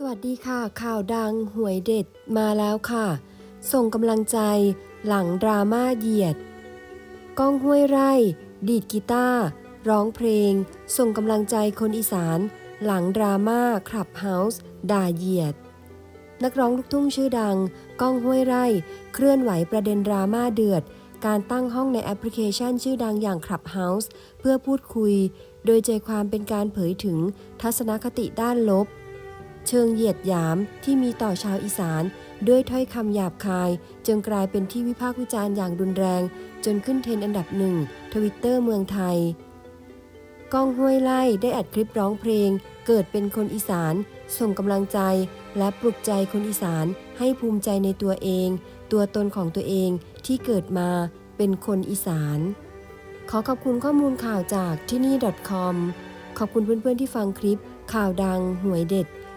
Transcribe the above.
สวัสดีค่ะ ข่าวดังหวยเด็ดมาแล้วค่ะ ส่งกำลังใจหลังดราม่าเหยียด ก้องห้วยไร่ ดีดกีตาร์ร้องเพลง ส่งกำลังใจคนอีสาน หลังดราม่าคลับเฮาส์ด่าเหยียด นักร้องลูกทุ่งชื่อดัง ก้องห้วยไร่ เคลื่อนไหวประเด็นดราม่าเดือด การตั้งห้องในแอปพลิเคชันชื่อดังอย่าง Clubhouse เพื่อพูดคุย โดยใจความเป็นการเผยถึงทัศนคติด้านลบ เชิงเหยียดหยามที่มีต่อชาวอีสาน ด้วยถ้อยคำหยาบคาย จนกลายเป็นที่วิพากษ์วิจารณ์อย่างรุนแรง จนขึ้นเทรนด์อันดับหนึ่งทวิตเตอร์เมืองไทยก้องห้วยไล่ได้อัดคลิปร้องเพลง เกิดเป็นคนอีสาน ส่งกำลังใจ และปลุกใจคนอีสานให้ภูมิใจในตัวเอง ตัวตนของตัวเองที่เกิดมาเป็นคนอีสาน ขอขอบคุณข้อมูลข่าวจากที่นี่ .com ขอบคุณเพื่อนๆที่ฟังคลิปข่าวดังหวยเด็ด